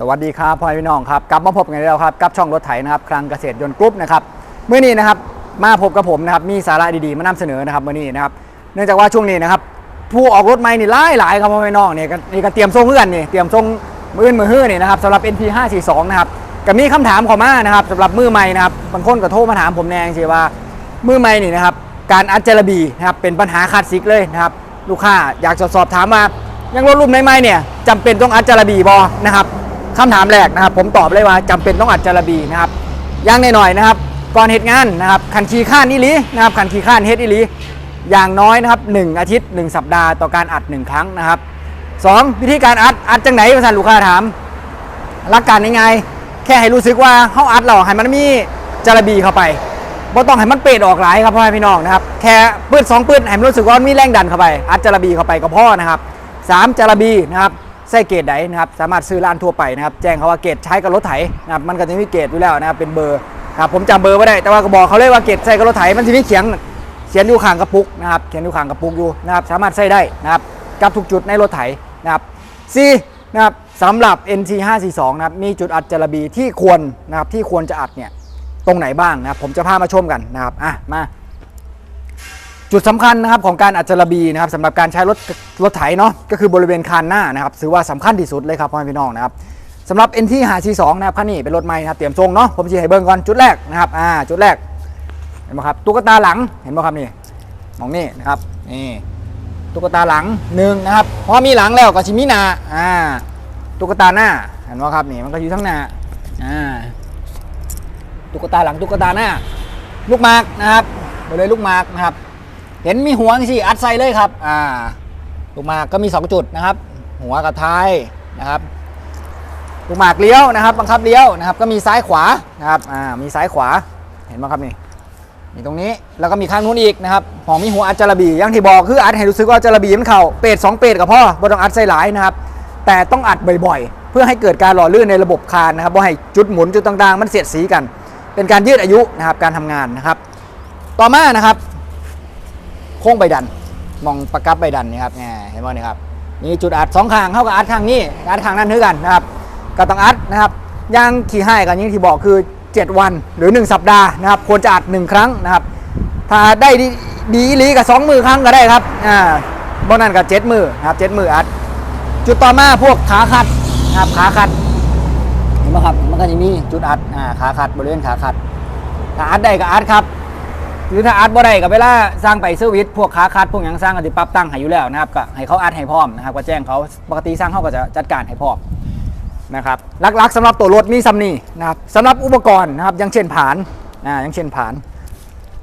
สวัสดีครับพ่อพี่น้องครับกลับมาพบกันอีกแล้วครับกับช่องรถไถนะครับคลังเกษตรยนต์กรุ๊ปนะครับเมื่อนี้นะครับมาพบกับผมนะครับมีสาระดีๆมานำเสนอนะครับเมื่อนี้นะครับเนื่องจากว่าช่วงนี้นะครับผู้ออกรถใหม่นี่หลายหลายครับพ่อพี่น้องเนี่ยก็นี่ก็เตรียมส่งเพื่อนนี่เตรียมส่งมืออื่นมือฮื้อนี่นะครับสำหรับ NP 542นะครับก็มีคำถามเขอมานะครับสำหรับมือใหม่นะครับบางคนก็โทรมาถามผมแนงสิว่ามือใหม่นี่นะครับการอัดเจลบีนะครับเป็นปัญหาคลาสสิกเลยนะครับลูกค้าอยากสอบถามว่ายังรถรุ่นใหม่ๆเนี่ยจำเป็นต้องอัดเจลบีบอนะครับ คำถามแรกนะครับ ผมตอบเลยว่าจำเป็นต้องอัดจารบีนะครับย่างหน่อยๆนะครับ ก่อนเหตุงานนะครับขันขี่ข้านอีหลีนะครับขันขี่ข้านเฮดอีลีอย่างน้อยนะครับหนึ่งอาทิตย์ 1 สัปดาห์ต่อการอัด 1 ครั้งนะครับสองวิธีการอัดอัดจังไหนภาษาลูกค้าถามหลักการง่ายๆแค่ให้รู้สึกว่าเขาอัดเราให้มันมีจารบีเข้าไปบ่ต้องให้มันเปรดออกหลายครับพ่อพี่น้องนะครับแค่ปืดสองปืดให้มันรู้สึกว่ามีแรงดันเข้าไป อัดจารบีเข้าไปก็พอนะครับสามจารบีนะครับ ไส้เกตไหนนะครับสามารถซื้อร้านทั่วไปนะครับแจ้งเขาว่าเกตใช้กับรถไถนะครับมันก็จะมีเกตอยู่แล้วนะครับเป็นเบอร์ครับผมจำเบอร์ไม่ได้แต่ว่าก็บอกเขาเลยว่าเกตใส่กับรถไถมันจะมีเขียงเขียนอยู่ข้างกระปุกนะครับเขียนอยู่ข้างกระปุกอยู่นะครับสามารถใส่ได้นะครับกับทุกจุดในรถไถนะครับซีนะครับสำหรับ NT 542นะครับมีจุดอัดจารบีที่ควรนะครับที่ควรจะอัดเนี่ยตรงไหนบ้างนะครับผมจะพามาชมกันนะครับอะมา จุดสำคัญนะครับของการอัจารบีนะครับสำหรับการใช้รถรถไถเนาะก็คือบริเวณคานหน้านะครับถือว่าสำคัญที่สุดเลยครับพ่อแม่พี่น้องนะครับสำหรับ NT 5 4 2นะครับคันนี้เป็นรถใหม่นะครับเตรียมทรงเนาะผมจะให้เบิ้งก่อนจุดแรกนะครับอ่าจุดแรกเห็นไหมครับตุ๊กตาหลังเห็นไหมครับนี่มองนี่นะครับนี่ตุ๊กตาหลังหนึ่งนะครับพอมีหลังแล้วก็ชิมีหนาอ่าตุ๊กตาหน้าเห็นไหมครับนี่มันก็อยู่ทั้งหน้าอ่าตุ๊กตาหลังตุ๊กตาหน้าลูกหมากนะครับไปเลยลูกหมากนะครับ เห็นมีหัวสิอัดใส่เลยครับอ่าลูกหมากก็มี 2 จุดนะครับ หัวกับท้ายนะครับลูกหมากเลี้ยวนะครับ บังคับเลี้ยวนะครับ ก็มีซ้ายขวานะครับอ่ามีซ้ายขวาเห็นไหมครับนี่มีตรงนี้แล้วก็มีข้างนู้นอีกนะครับหอมมีหัวอัดจารบีอย่างที่บอกคืออัดให้รู้สึกว่าจารบีมันเข่าเป็ดสองเป็ดกับพ่อบ่ต้องอัดใส่หลายนะครับ แต่ต้องอัดบ่อยๆ เพื่อให้เกิดการหล่อลื่นในระบบคานนะครับบ่ให้จุดหมุนจุดต่างๆ มันเสียดสีกัน เป็นการยืดอายุนะครับการทำงานนะครับ ต่อมานะครับ โค้งใบดันมองประกับใบดันนี่ครับเห็นไหมนี่ครับมีจุดอัดสองข้างเข้ากับอัดข้างนี้อัดข้างนั้นเท่ากันนะครับก็ต้องอัดนะครับย่างขี่ให้กันอยังที่บอกคือ 7 วันหรือ 1 สัปดาห์นะครับควรจะอัด 1 ครั้งนะครับ ถ้าได้ดีดีอีหลีกับสองมือครั้งก็ได้ครับอ่าบนนั้นกับเจ็ดมือนะครับเจ็ดมืออัด จุดต่อมาพวกขาขัดนะครับขาขัดเห็นไหมครับมันก็จะมีจุดอัดอ่าขาขัดบริเวณขาขัดถ้าอัดได้ก็อัดครับ หรือถ้าอัดบ่ได้กับเวลาสร้างไปเซอร์วิสพวกขาคัดพวกอย่างสร้างก็จะปรับตั้งให้อยู่แล้วนะครับก็ให้เขาอัดให้พร้อมนะครับก็แจ้งเขาปกติสร้างเขาก็จะจัดการให้พร้อมนะครับหลักๆสำหรับตัวรถมีซัมนี่นะครับสำหรับอุปกรณ์นะครับอย่างเช่นผานอ่าอย่างเช่นผาน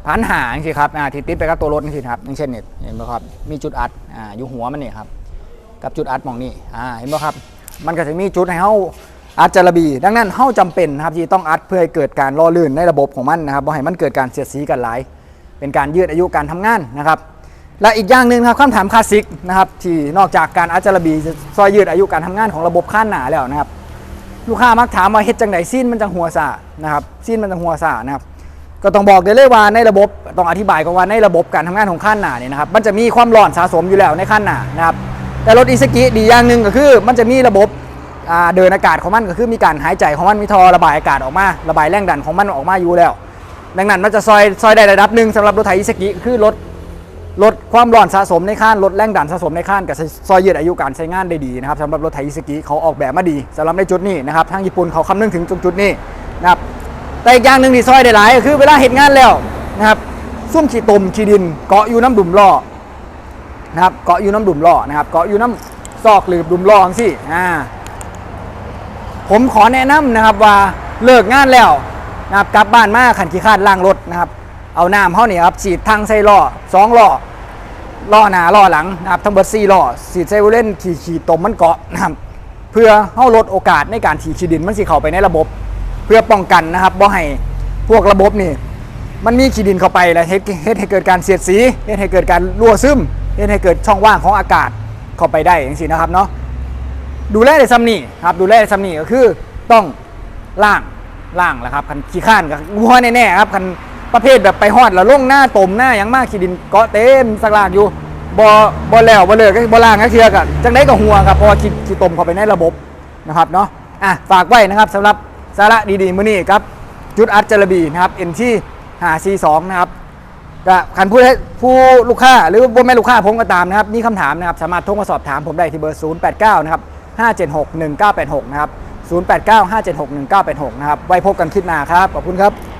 ผานหางเช่ครับอ่าที่ติดไปกับตัวรถนี่สิครับอย่างเช่นเนี่ยเห็นไหมครับมีจุดอัดอ่าอยู่หัวมันนี่ครับกับจุดอัดมองนี่อ่าเห็นไหมครับ มันก็จะมีจุดให้เขาอัดจารบี ดังนั้นเขาจำเป็นนะครับที่ต้องอัดเพื่อให้เกิดการล่อลื่นในระบบของมันนะครับบ่ให้มันเกิดการเสียดสีกันหลาย เป็นการยืดอายุการทำงานนะครับ และอีกอย่างหนึ่งครับคำถามคลาสสิกนะครับที่นอกจากการอัจารบีจะซอยยืดอายุการทำงานของระบบข้านหนาแล้วนะครับ ลูกค้ามักถามว่าเฮ็ดจังไดซีนมันจังหัวซานะครับซีนมันจังหัวซานะครับก็ต้องบอกได้เลยว่าในระบบต้องอธิบายก่อนว่าในระบบการทำงานของข้านหนาเนี่ยนะครับมันจะมีความร้อนสะสมอยู่แล้วในข้านหนานะครับแต่รถอิสกิดีอย่างหนึ่งก็คือ มันจะมีระบบเดินอากาศของมันก็คือมีการหายใจของมันมีทอระบายอากาศออกมา ระบายแรงดันของมันออกมาอยู่แล้ว ดังนั้นมันจะซอยซอยได้ระดับหนึ่งสำหรับรถไถอิสกิคือลดลดความร้อนสะสมในข้านลดแรงดันสะสมในข้านกับซอยยืดอายุการใช้งานได้ดีนะครับสำหรับรถไถอิสกิเขาออกแบบมาดีสำหรับในจุดนี้นะครับทางญี่ปุ่นเขาคำนึงถึงตรงจุดนี้นะครับแต่อีกอย่างหนึ่งที่ซอยได้หลายก็คือเวลาเห็นงานแล้วนะครับซุ่มขี้ตมขี้ดินเกาะอยู่น้ำดุมล้อนะครับเกาะอยู่น้ำดุมล้อนะครับเกาะอยู่น้ำซอกหรือดุมล้อทั้งสี่อ่าผมขอแนะนำนะครับว่าเลิกงานแล้ว นะครับกลับบ้านมาขันขี้คาดล้างรถนะครับ เอาน้ำเขาเนี่ยครับฉีดทางใส่ล้อสองล้อล้อหน้าล้อหลังนะครับทั้งเบิดสี่ล้อฉีดใส่บริเวณขี่ขี่ตมมันเกาะนะครับเพื่อเขาลดโอกาสในการถีขีดินมันสิเข้าไปในระบบ เพื่อป้องกันนะครับบ่ให้พวกระบบนี่มันมีขีดินเข้าไปแล้วเฮ็ดเฮ็ดให้เกิดการเสียดสีเฮ็ดให้เกิดการรั่วซึมเฮ็ดให้เกิดช่องว่างของอากาศเข้าไปได้อย่างนี้นะครับเนาะดูแลในซัมนี่ครับดูแลในซัมนี่ก็คือต้องล่าง ล่างแหละครับคันขี้ข้านกับวัวแน่ๆครับคันประเภทแบบไปฮอดแล้วลงหน้าตมหน้ายังมากขี้ดินเกาะเต็มสักลากอยู่บ่บ่แล้วบ่เลยก็บ่ล่างก็คือกับจังไดก็หัวครับเพราะว่าขี้ขี้ตมเข้าไปในระบบนะครับเนาะอะฝากไว้นะครับสำหรับสาระดีๆมื้อนี้ครับจุดอัดจระบีนะครับเอ็นที่หาซีสองนะครับก็คันผู้ให้ผู้ลูกค้าหรือว่าแม่ลูกค้าผมก็ตามนะครับมีคำถามนะครับสามารถโทรมาสอบถามผมได้ที่เบอร์ 089 นะครับ 576 1986 นะครับ 089 576 1986 นะครับ ไว้พบกันคลิปหน้าครับ ขอบคุณครับ